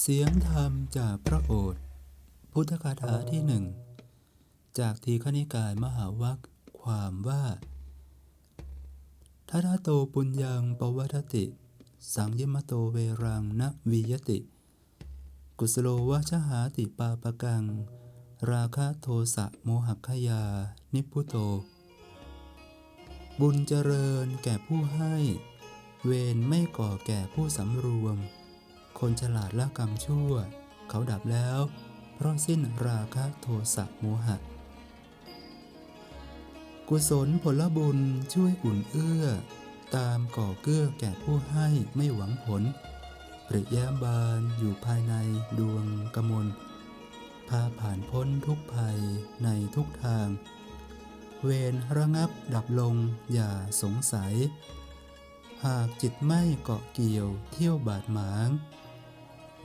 เสียงธรรมจากพระโอษฐ์พุทธคาถาที่หนึ่ง จากทีฆนิกายมหาวัคความว่าทัตโตปุญญังปวัตติ สังยมโตเวรังนวิยติ กุสโลวะชหาติปาปกัง ราคะโทสะโมหคยา นิพพุโต บุญเจริญแก่ผู้ให้ เวรไม่ก่อแก่ผู้สำรวม คนฉลาดละกรรมชั่ว เขาดับแล้ว เพราะสิ้นราคะโทสะโมหะ กุศลผลบุญช่วยอุ่นเอื้อ ตามก่อเกื้อแก่ผู้ให้ไม่หวังผลปริแยมบานอยู่ภายในดวงกมลพาผ่านพ้นทุกภัยในทุกทาง เวรระงับดับลงอย่าสงสัย หากจิตไม่เกาะเกี่ยวเที่ยวบาดหมาง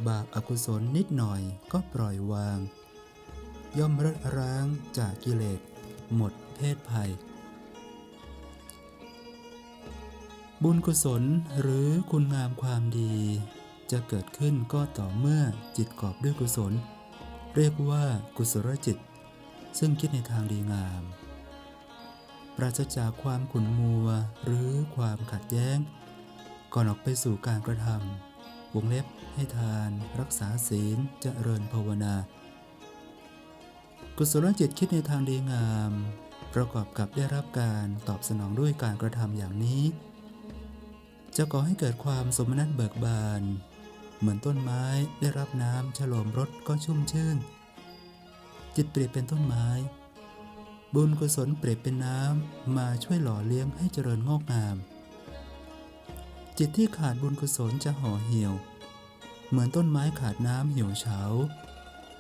บาปอากุศลนิดหน่อยก็ปล่อยวาง ย่อมรัดร้างจากกิเลสหมดเพศภัย บุญกุศลหรือคุณงามความดี จะเกิดขึ้นก็ต่อเมื่อจิตกอบด้วยกุศล เรียกว่ากุศลจิต ซึ่งคิดในทางดีงาม ปราศจากความขุ่นมัวหรือความขัดแย้ง ก่อนออกไปสู่การกระทำ วงเล็บให้ทาน รักษาศีลเจริญภาวนา กุศลจิตคิดในทางดีงาม ประกอบกับได้รับการตอบสนองด้วยการกระทำอย่างนี้ จะก่อให้เกิดความสมนัตเบิกบาน เหมือนต้นไม้ได้รับน้ำฉลมรสก็ชุ่มชื่น จิตเปรียบเป็นต้นไม้ บุญกุศลเปรียบเป็นน้ำมาช่วยหล่อเลี้ยงให้เจริญงอกงาม จิตที่ขาดบุญกุศลจะห่อเหี่ยว เหมือนต้นไม้ขาดน้ำเหี่ยวเฉา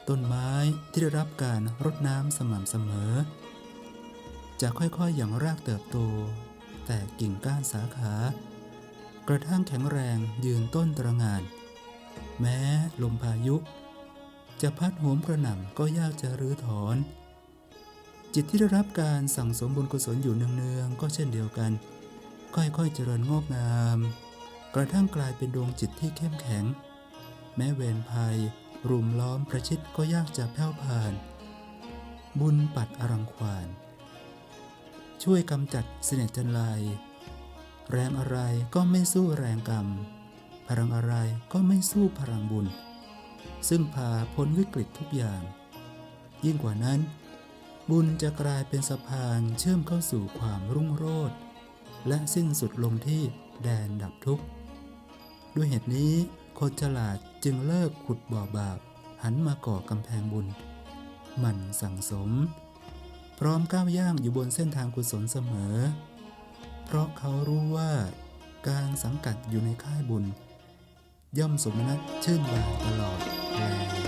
ต้นไม้ที่ได้รับการรดน้ำสม่ำเสมอ จะค่อยๆอย่างรากเติบโต แต่กิ่งก้านสาขา กระทั่งแข็งแรงยืนต้นตระงาน แม้ลมพายุ จะพัดโหมกระหน่ำก็ยากจะรื้อถอน จิตที่ได้รับการสั่งสมบุญกุศลอยู่เนืองๆก็เช่นเดียวกันค่อยๆเจริญงอกงาม กระทั่งกลายเป็นดวงจิตที่เข้มแข็ง แม้เวรภัย รุมล้อมประชิดก็ยากจะแผ่วผ่าน บุญปัดอรังควาน ช่วยกำจัดเสน่ห์จันไรแรงอะไรก็ไม่สู้แรงกรรม พลังอะไรก็ไม่สู้พลังบุญ ซึ่งพาพ้นวิกฤตทุกอย่าง ยิ่งกว่านั้น บุญจะกลายเป็นสะพานเชื่อมเข้าสู่ความรุ่งโรจน์และสิ้นสุดลงที่แดนดับทุกข์ ด้วยเหตุนี้คนฉลาดจึงเลิกขุดบ่อบาป หันมาก่อกำแพงบุญ หมั่นสั่งสม พร้อมก้าวย่างอยู่บนเส้นทางกุศลเสมอ เพราะเขารู้ว่าการสังกัดอยู่ในค่ายบุญ ย่อมสมนัตชื่นบานตลอดแล